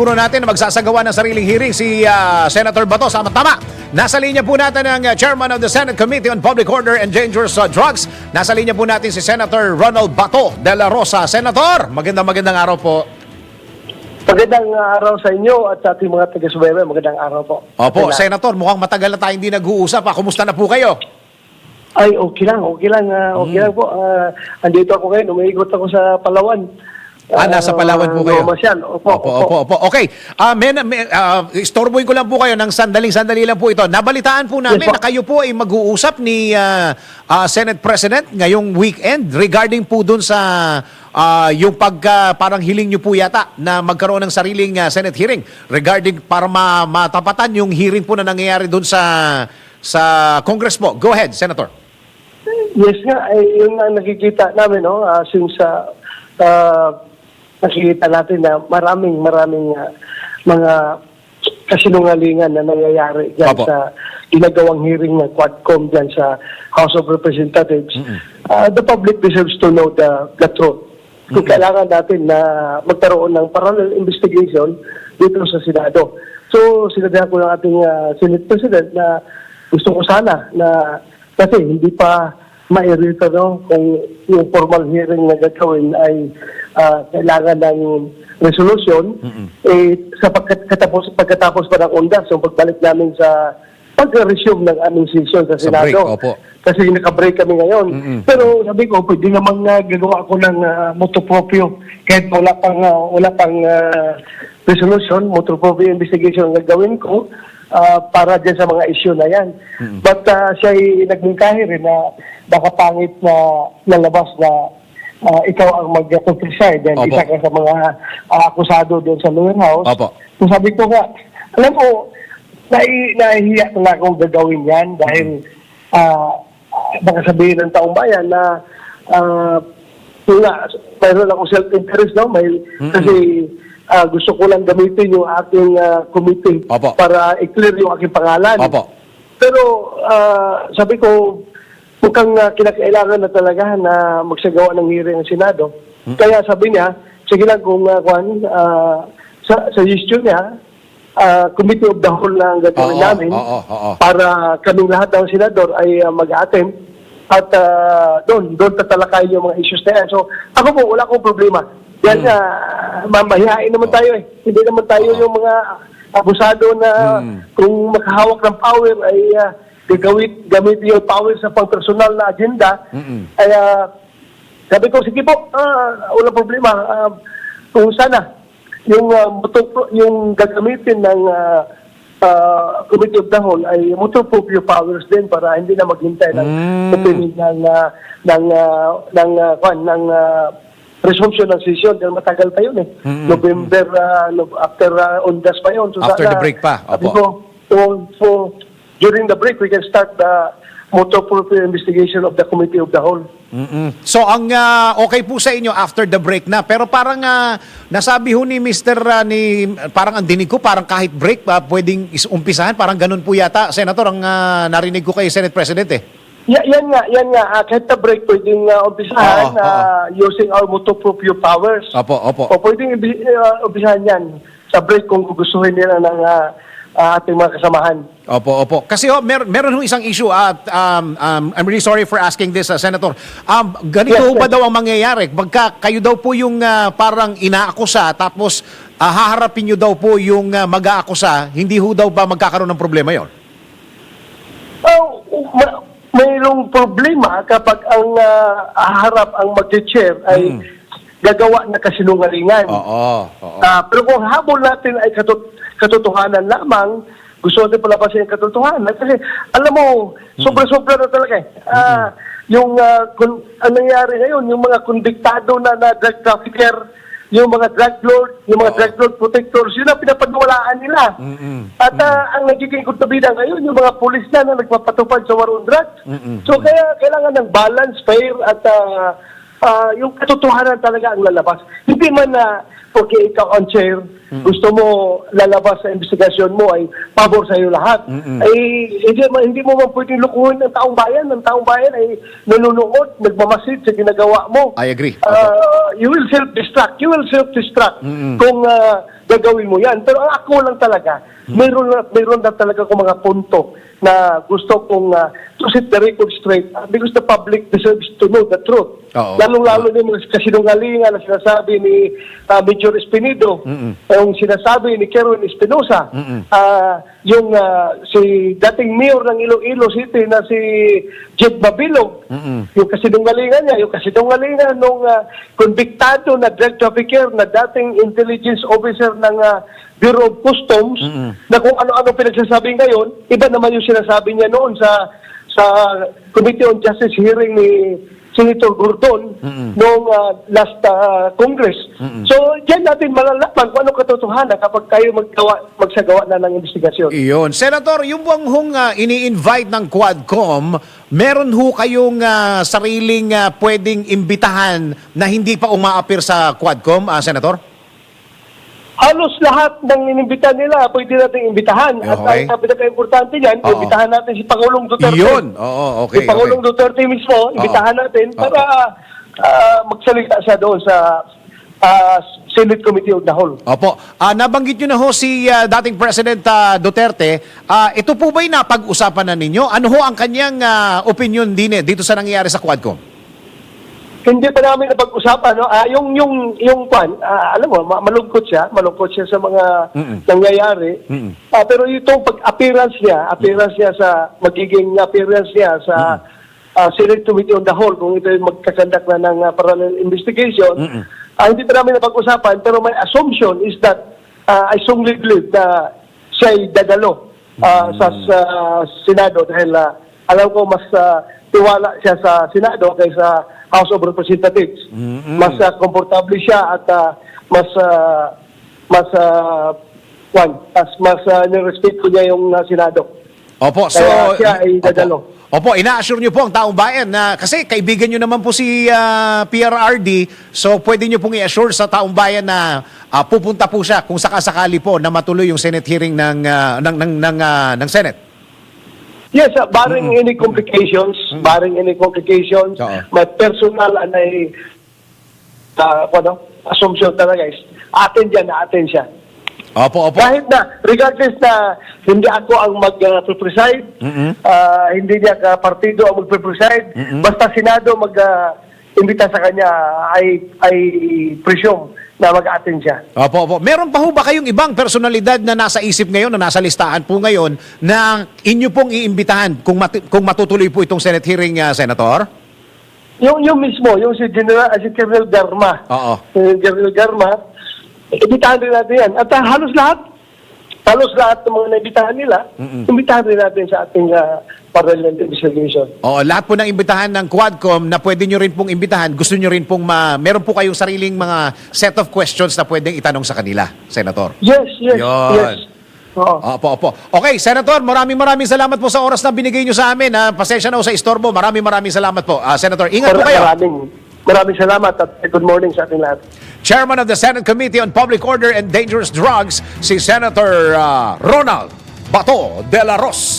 siguro natin na magsasagawa ng sariling hearing si ah, Senator Bato. Sama tama. Nasa linya po natin ang ah, Chairman of the Senate Committee on Public Order and Dangerous ah, Drugs. Nasa linya po natin si Senator Ronald Bato de la Rosa. Senator, magandang magandang araw po. Magandang uh, araw sa inyo at sa ating mga taga-subaybay. Magandang araw po. Opo, Kailan- Senator, mukhang matagal na tayo hindi nag-uusap. Ah. Kumusta na po kayo? Ay, okay lang, okay lang, ah, okay Hmm. lang po. Ah, andito ako ngayon, umiikot ako sa Palawan. Ah, nasa Palawan po kayo. Masyal. Opo, Opo, opo, opo. Okay. Ah, men, men, ah, istorbohin ko lang po kayo ng sandaling-sandali lang po ito. Nabalitaan po namin Yes, po. na kayo po ay mag-uusap ni ah, ah, Senate President ngayong weekend regarding po dun sa ah, yung pagka parang hiling nyo po yata na magkaroon ng sariling ah, Senate hearing regarding para ma- matapatan yung hearing po na nangyayari dun sa sa Congress po. Go ahead, Senator. Yes nga, ay, yun ang nakikita namin, no? ah, since ah, ah, nakikita natin na maraming, maraming ah, mga kasinungalingan na nangyayari dyan Opo. sa ginagawang hearing ng Quadcom dyan sa House of Representatives. Ah, the public deserves to know the, the truth. Kung kailangan natin na magkaroon ng parallel investigation dito sa Senado. So, sinabihan ko ng ating ah, Senate President na gusto ko sana na kasi hindi pa mairito no, kung yung formal hearing na gagawin ay ah, kailangan ng resolution eh sa pagkatapos pagkatapos pa ng undas yung pagbalik namin sa pag-resume ng aming session sa Sa Senado. break, opo. Kasi naka-break kami ngayon. Mm-mm. Pero sabi ko, pwede namang uh, gagawa ako ng uh, motopropyo. Kahit wala pang, ah, wala pang ah, resolution, motopropyo investigation ang gagawin ko ah, para dyan sa mga issue na yan. But uh, siya ay nagmungkahi rin na pangit na lalabas na ah, ikaw ang mag-preside and Opo. isa ka sa mga ah, akusado doon sa lower house. Opo. So sabi ko nga, alam mo, nai nahihiya na akong gagawin yan dahil ah baka sabihin ng taong bayan na yun nga, mayroon akong self-interest, no? May, Kasi ah, gusto ko lang gamitin yung aking ah, committee Opo. para i-clear yung aking pangalan. Opo. Pero ah, sabi ko, mukhang uh, kinakailangan na talaga na magsagawa ng hearing ang Senado. Kaya sabi niya, sige lang kung uh, kwan, ah, sa suggestion niya, ah, Committee of the Whole na ang gagawin namin oo, oo. para kaming lahat ng senador ay uh, mag-attend at ah, doon, doon tatalakayin yung mga issues na yan. So, ako po, wala akong problema. Yan, uh, mamahihain naman tayo eh. Hindi naman tayo yung mga abusado na kung makahawak ng power ay uh, gagawin, gamit yung power sa pang-personal na agenda. Kaya, sabi ko, sige po, ah, wala problema. Ah, kung sana, yung, motor- yung gagamitin ng ah, ah, Committee of the Whole ay motorproof yung powers din para hindi na maghintay ng Mm. opinion ng ah, ng ah, ng ah, kwan, ng ah, resumption ng session dahil matagal pa yun eh. November ah, no- after uh, undas pa yun. So After sana, the break pa, sabi opo. ko, so, so, during the break we can start the motorproof investigation of the Committee of the Whole. Mm-mm. So ang ah, okay po sa inyo after the break na pero parang ah, nasabi ho ni Mr. ah, ni parang ang dinig ko parang kahit break pa pwedeng is umpisahan parang ganun po yata Senator ang ah, narinig ko kay Senate President eh. Ya, yan nga, yan nga. Uh, kahit na break, pwedeng uh, umpisahan Oo, ah, using our motorproof your powers. Opo, opo. O pwedeng uh, umpisahan yan sa break kung gugustuhin nila ng ah, ah, ating mga kasamahan. Opo, opo. Kasi ho, mer meron ho isang issue at um, um, I'm really sorry for asking this, uh, Senator. Um, ganito Yes, ba sir. daw ang mangyayari? Pagka kayo daw po yung ah, parang inaakusa tapos ah, haharapin nyo daw po yung uh, mag-aakusa, hindi ho daw ba magkakaroon ng problema yon? Oh, ma- mayroong problema kapag ang ah, haharap ang mag-chair ay gagawa na kasinungalingan. Oo, oo. Ah, pero kung habol natin ay katut- katotohanan lamang, gusto natin palabasin ang katotohanan. Kasi, alam mo, sobra-sobra na talaga eh. Ah, Yung, ah, kun- ang nangyari ngayon, yung mga kondiktado na, na drug trafficker, yung mga drug lord, yung mga Oo. drug lord protectors, yun ang pinapaniwalaan nila. Mm-mm. At ah, ang nagiging kontrabida ngayon, yung mga pulis na na nagpapatupad sa war on drugs. So kaya kailangan ng balance, fair, at ah, ah, yung katotohanan talaga ang lalabas. Hindi man na porque ikaw ang chair, gusto mo lalabas sa investigasyon mo ay pabor sa iyo lahat. Ay hindi, mo- hindi mo man pwedeng lukuhin ng taong bayan. Ng taong bayan ay nanonood, nagmamasid sa ginagawa mo. I agree. Uh, you will self-destruct. You will self-destruct kung uh, gagawin mo yan. Pero ang ako lang talaga, mayroon, na, mayroon na talaga akong mga punto na gusto kong uh, to set the record straight. Uh, because the public deserves to know the truth. Oo. Lalong-lalo din mga kasinungalingan na sinasabi ni uh, Major Espinido, yung sinasabi ni Kerwin Espinosa, ah, yung ah, si dating mayor ng Iloilo City na si Jed Babilog, yung kasinungalingan niya, yung kasinungalingan nung uh, konbiktado na drug trafficker na dating intelligence officer ng ah, Bureau of Customs, na kung ano-ano pinagsasabi ngayon, iba naman yung sinasabi niya noon sa sa Committee on Justice hearing ni Senator Gordon noong ah, last ah, Congress. So, diyan natin malalaman kung anong katotohanan kapag tayo maggawa, magsagawa na ng investigasyon. Iyon. Senator, yung bang hong ah, ini-invite ng Quadcom, meron ho kayong ah, sariling ah, pwedeng imbitahan na hindi pa umaapir sa Quadcom, ah, Senator? Halos lahat ng inimbita nila, pwede natin imbitahan. At Okay. ang pinaka-importante niyan, Oo. imbitahan natin si Pangulong Duterte. Iyon. Oo, okay. si Pangulong okay. Duterte mismo, imbitahan natin para ah, magsalita siya doon sa ah, Senate Committee of the Whole. Opo. Ah, nabanggit nyo na ho si ah, dating President ah, Duterte. Ah, ito po ba'y napag-usapan na ninyo? Ano ho ang kanyang ah, opinion din eh, dito sa nangyayari sa Quadcom? Hindi pa namin napag-usapan, no? Ah, yung, yung, yung kwan, ah, alam mo, ma- malungkot siya, malungkot siya sa mga Mm-mm. nangyayari. Mm-mm. Ah, pero itong pag-appearance niya, appearance niya sa, magiging appearance niya sa ah, Senate Committee on the Whole, kung ito yung magkakandak na ng ah, parallel investigation, Mm-mm. ah, hindi pa namin napag-usapan, pero my assumption is that ah, I strongly believe na siya ay dadalo ah, sa, sa Senado dahil ah, alam ko mas ah, tiwala siya sa Senado kaysa House of Representatives. Mas ah, komportable siya at ah, mas ah, mas uh, mas, mas ah, nirespeto niya yung ah, Senado. Opo, so... Kaya siya ay dadalo. Opo, opo ina-assure nyo po ang taong bayan na kasi kaibigan nyo naman po si ah, PRRD, so pwede nyo pong i-assure sa taong bayan na ah, pupunta po siya kung sakasakali po na matuloy yung Senate hearing ng, ah, ng, ng, ng, ah, ng Senate. Yes, uh, barring any complications, barring any complications, Oo. my personal and I, uh, ano, assumption talaga is, atin dyan atin siya. Opo, opo. Kahit na, regardless na hindi ako ang mag-preside, ah, hindi niya ka partido ang mag-preside, basta Senado mag-imbita sa kanya, I, I presume na mag-attend siya. Opo, opo. Meron pa ho ba kayong ibang personalidad na nasa isip ngayon, na nasa listahan po ngayon, na inyo pong iimbitahan kung, matu- kung matutuloy po itong Senate hearing, ah, Senator? Yung, yung mismo, yung si General, ah, si Colonel Garma, Oo. si General Garma, imbitahan rin natin yan. At ah, halos lahat, halos lahat ng mga naibitahan nila, imbitahan rin natin sa ating uh, parallel investigation. Oo, lahat po ng imbitahan ng Quadcom na pwede nyo rin pong imbitahan, gusto nyo rin pong ma... Meron po kayong sariling mga set of questions na pwedeng itanong sa kanila, Senator. Yes, yes, Yun. yes. Oo. Opo, opo. Okay, Senator, maraming maraming salamat po sa oras na binigay nyo sa amin. Ah, pasensya na ho sa istorbo. Maraming maraming salamat po. Ah, Senator, ingat po Mar- kayo. Maraming, maraming salamat at good morning sa ating lahat. Chairman of the Senate Committee on Public Order and Dangerous Drugs, si Senator ah, Ronald Bato de la Rosa.